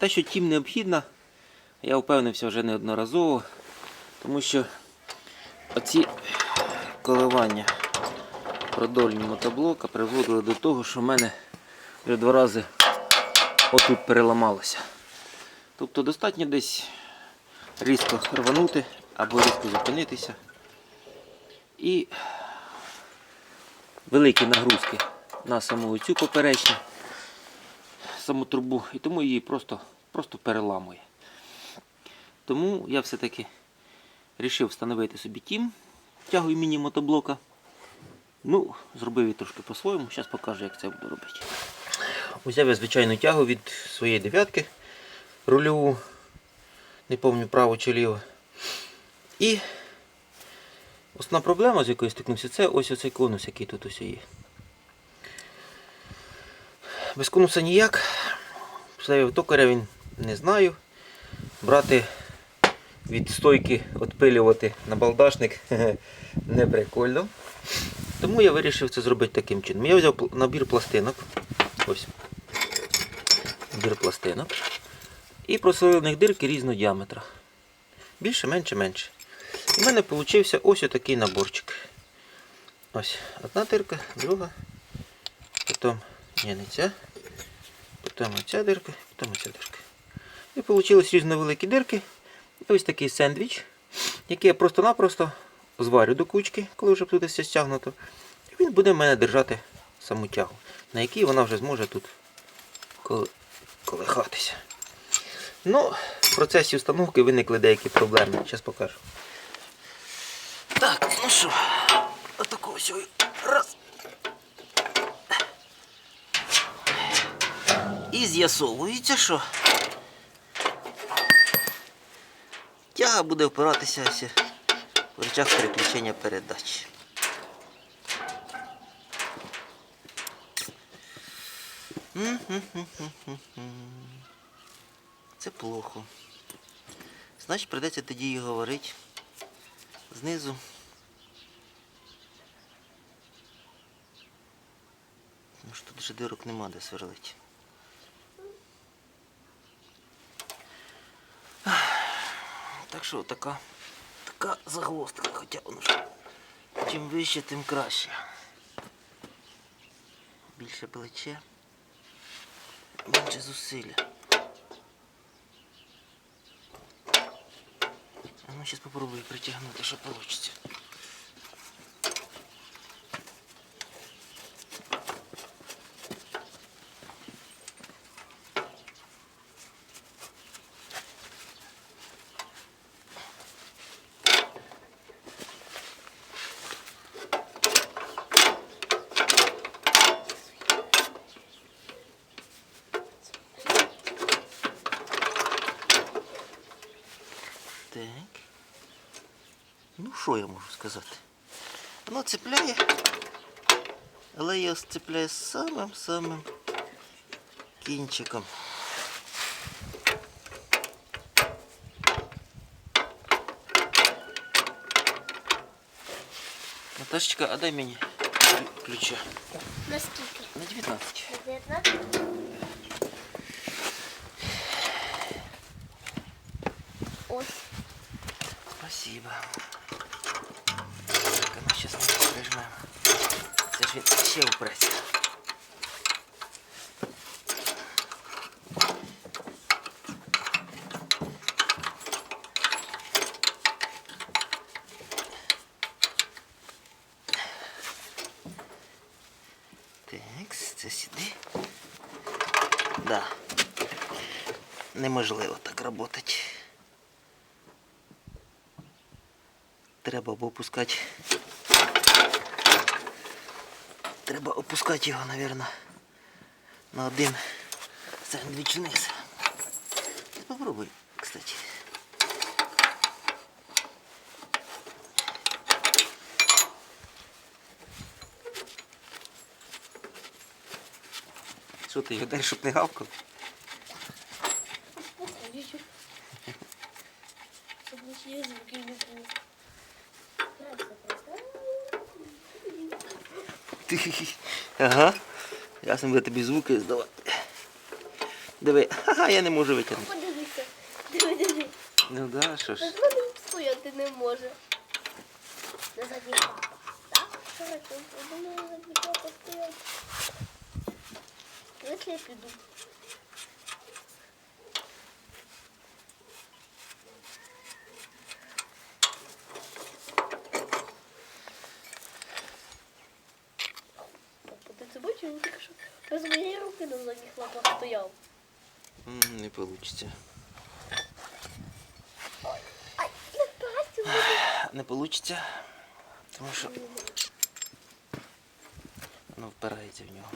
те, що тім необхідна, я впевнився вже неодноразово, тому що оці коливання продольні мотоблока приводили до того, що в мене вже два рази отут переламалося. Тобто достатньо десь різко рванути або різко зупинитися. І великі нагрузки на саму цю поперечну саму трубу, і тому її просто, просто переламує. Тому я все-таки вирішив встановити собі тім тягою міні-мотоблока. Ну, зробив її трошки по-своєму, зараз покажу, як це буду робити. Узяв я звичайну тягу від своєї дев'ятки рульову, не пам'ятаю право чи ліво. І основна проблема, з якою стикнувся, це ось оцей конус, який тут ось є. Без конуса ніяк. Ставив токаря він не знаю. Брати від стойки відпилювати на балдашник не прикольно. Тому я вирішив це зробити таким чином. Я взяв набір пластинок. Ось. Набір пластинок. І просверлив в них дирки різного діаметра. Більше, менше, менше. В мене вийшов ось отакий наборчик. Ось одна дирка, друга. Потім ні, не ця. Потім оця дирка, потім оця дирка. І вийшли різно великі дирки. Ось такий сендвіч, який я просто-напросто зварю до кучки, коли вже буде все стягнуто. І він буде в мене держати саму тягу, на якій вона вже зможе тут колихатися. Ну, в процесі установки виникли деякі проблеми. Зараз покажу. Так, ну що, отако ось. Раз. І з'ясовується, що тяга буде впиратися в речах переключення передач. Це плохо. Значить, придеться тоді і говорити знизу. Тому що тут вже дирок нема де сверлити. Так що така, така загвоздка, хоча воно ж чим вище, тим краще. Більше плече, менше зусилля. А ну зараз спробую притягнути, що вийде. що я можу сказати? Воно цепляє, але я цепляю самим-самим кінчиком. Наташечка, а дай мені ключа. Наскільки? На 19. 19? Ось. Спасибо. Так, а ну сейчас мы прижмем. Це ж він ще упреться. Це сюди. Да. Неможливо так працювати. Треба або опускати. Треба опускати його, мабуть, на один сендвіч вниз. Попробуй, кстати. Що ти його дай, щоб не гавкав? Щоб не ще звуки не було. Ага. Ясно буде тобі звуки здавати. Диви, ха-ха, я не можу витягнути. Подивися. Диви, диви. Ну да, що ж. На стояти не може. На задній лапах. Так? Що я думаю, на задній лапах я піду. Папа, ти це бачив? Він тільки що без моєї руки на задніх лапах стояв. Не вийде. Не вийде, тому що воно впирається в нього.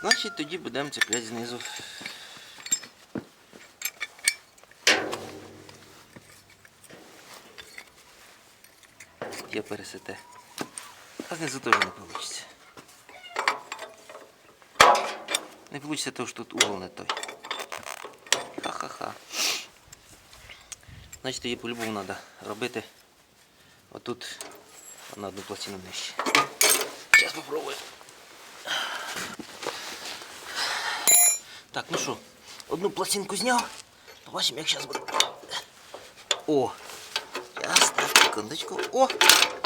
Значить, тоді будемо цепляти знизу. Я пересете. А знизу теж не вийде. Не вийде, тому що тут угол не той. Ха-ха-ха. Значить, її по-любому треба робити отут на одну пластину нижче. Зараз попробую. Так, ну що, одну пластинку зняв. Побачимо, як зараз буде. О! Секундочку. О!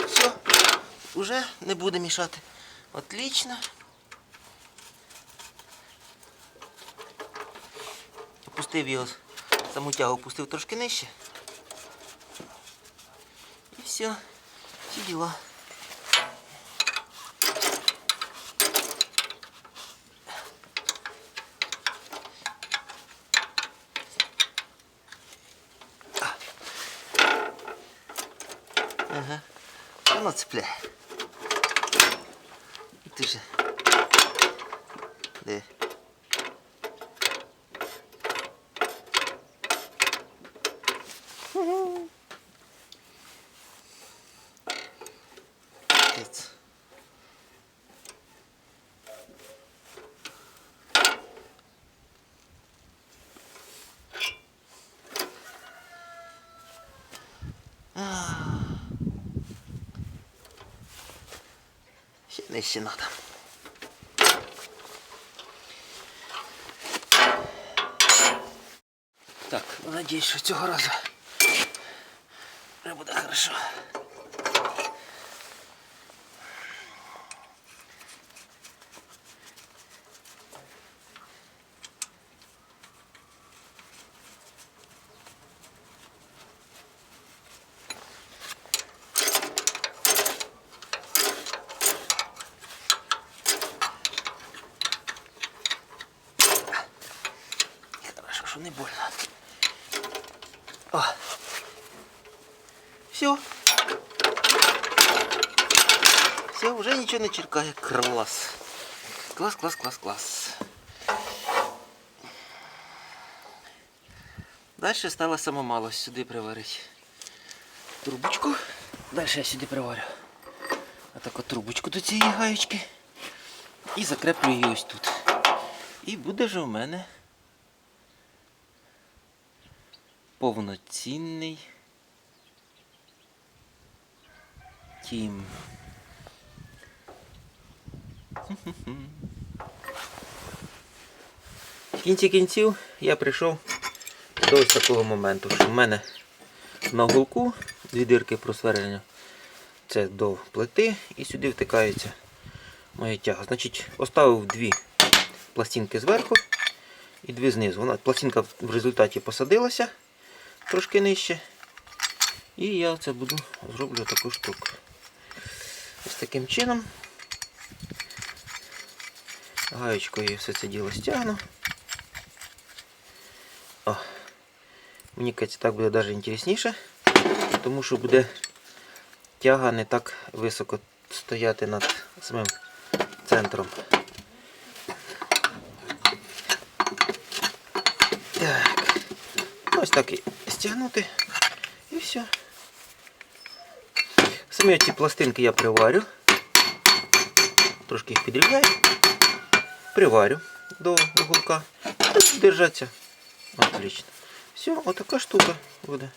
Все. Уже не буде мішати. Отлично. Опустив його, саму тягу опустив трошки нижче. І все, всі діла. Ага. Воно цепляє. І Ти же. Де? Молодець. А. Ще надо. Так, надіюсь, що цього разу все буде хорошо. Хорошо, що не больно. О. Все. Все, вже нічого не черкає. Клас. Клас, клас, клас, клас. Далі стало саме мало сюди приварити трубочку. Далі я сюди приварю. Отаку трубочку до цієї гаєчки. І закреплю її ось тут. І буде же у мене повноцінний тім. В кінці кінців я прийшов до ось такого моменту, що в мене на уголку дві дирки просверлення. Це до плити і сюди втикається моя тяга. Значить, оставив дві пластинки зверху і дві знизу. Вона пластинка в результаті посадилася трошки нижче. І я це буду зроблю таку штуку. Ось таким чином. Гаєчкою все це діло стягну. О, мені кажеться, так буде навіть інтересніше, тому що буде тяга не так високо стояти над самим центром. Так. Ось так і стягнути. І все. Самі ці пластинки я приварю. Трошки їх підрівняю. Приварю до уголка. Держаться. Отлично. Все, отака штука буде.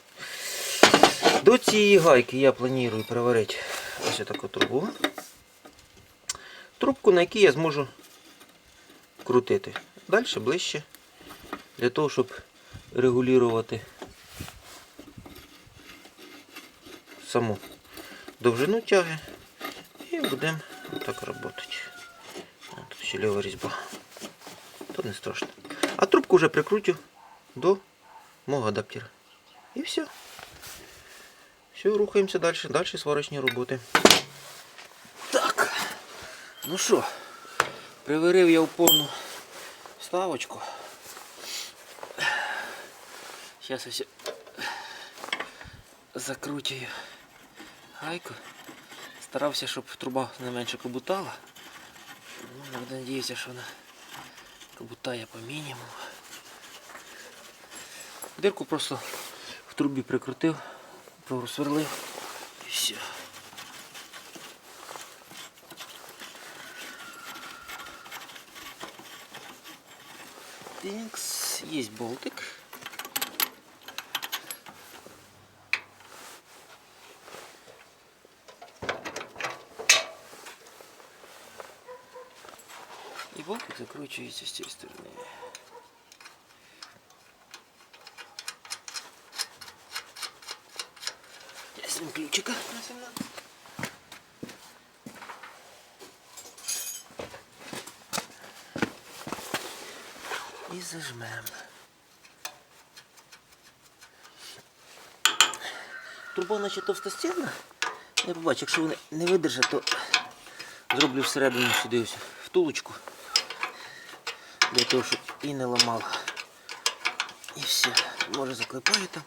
До цієї гайки я планую приварити ось таку трубу. трубку, на якій я зможу крутити. Далі ближче. Для того, щоб регулювати саму довжину тяги. І будемо так працювати. Тут ще ліва різьба. То не страшно. А трубку вже прикрутю до мого адаптера. І все. Все, рухаємося далі. Далі сварочні роботи. Так. Ну що, приварив я в повну вставочку. Зараз ось закручую гайку. Старався, щоб труба не менше кобутала. Ну, надіюся, що вона кобутає по мінімуму. Дирку просто в трубі прикрутив, просверлив і все. Тинкс, есть болтик. И болтик закручивается с той стороны. Я ключика на 17. І зажмемо. Труба наче товстостінна. Я побачу, якщо вони не видержать, то зроблю всередину сюди ось втулочку. Для того, щоб і не ламало. І все. Може заклепаю там.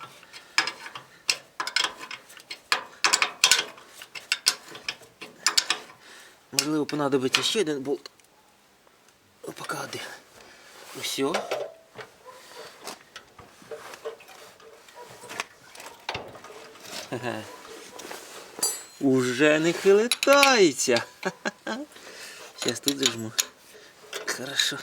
Можливо, понадобиться ще один болт. Ну, поки один. Все. Уже не хилитається. Сейчас тут зажму. Хорошо.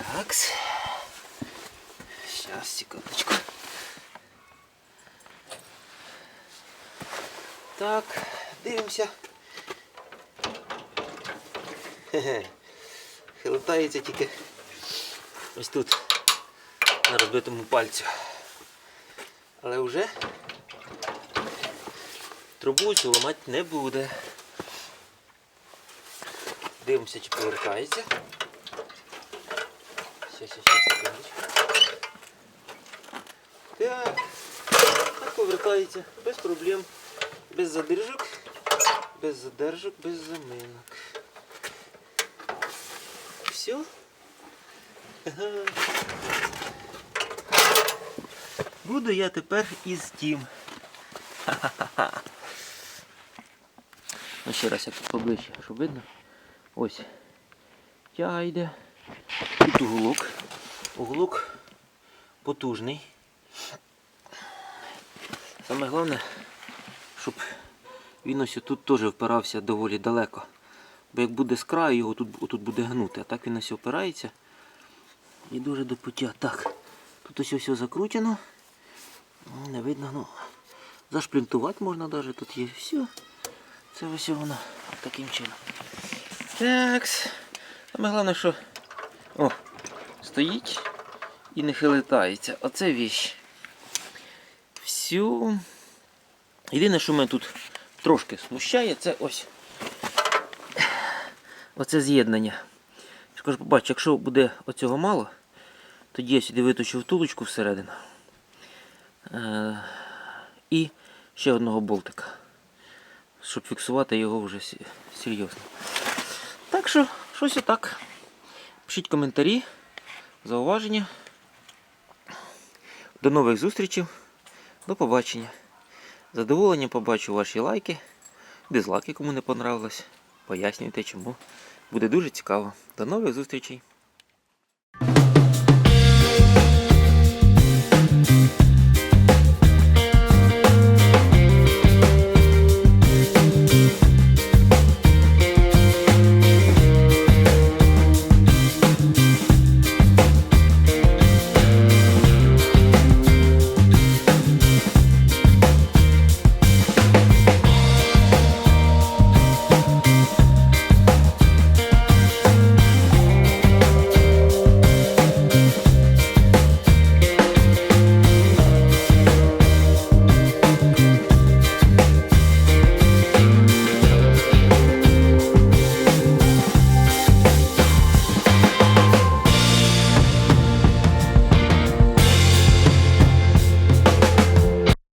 Такс. Сейчас, секундочку. Так, дивимося. Хе-хе. Тільки ось тут, на розбитому пальцю. Але вже трубу цю ламати не буде. Дивимося, чи повертається. Сейчас, сейчас, секундочку. Так, так повертається, без проблем, без задержок, без задержок, без заминок. Все. Буду я тепер із. Ха-ха-ха. Ну, ще раз я тут поближче, щоб видно. Ось. Тяга йде. Тут уголок. Уголок потужний. Саме головне, щоб він ось тут теж впирався доволі далеко. Бо як буде з краю, його тут, тут буде гнути. А так він ось опирається і дуже до пуття. Так, тут ось ось закручено. Ну, Не видно, ну. Зашплінтувати можна навіть тут є. Все. Це ось воно таким чином. Так. Саме головне, що о, стоїть і не хилитається. Оце віщ. Всю. Єдине, що мене тут трошки смущає, це ось оце з'єднання. Я кажу, побач, якщо буде оцього мало, тоді я сюди виточу втулочку всередину. Е- і ще одного болтика. Щоб фіксувати його вже серйозно. Так що, щось отак. Пишіть коментарі, зауваження. До нових зустрічей. До побачення. Задоволенням побачу ваші лайки, дизлайки, кому не понравилось. Пояснюйте чому. Буде дуже цікаво. До нових зустрічей!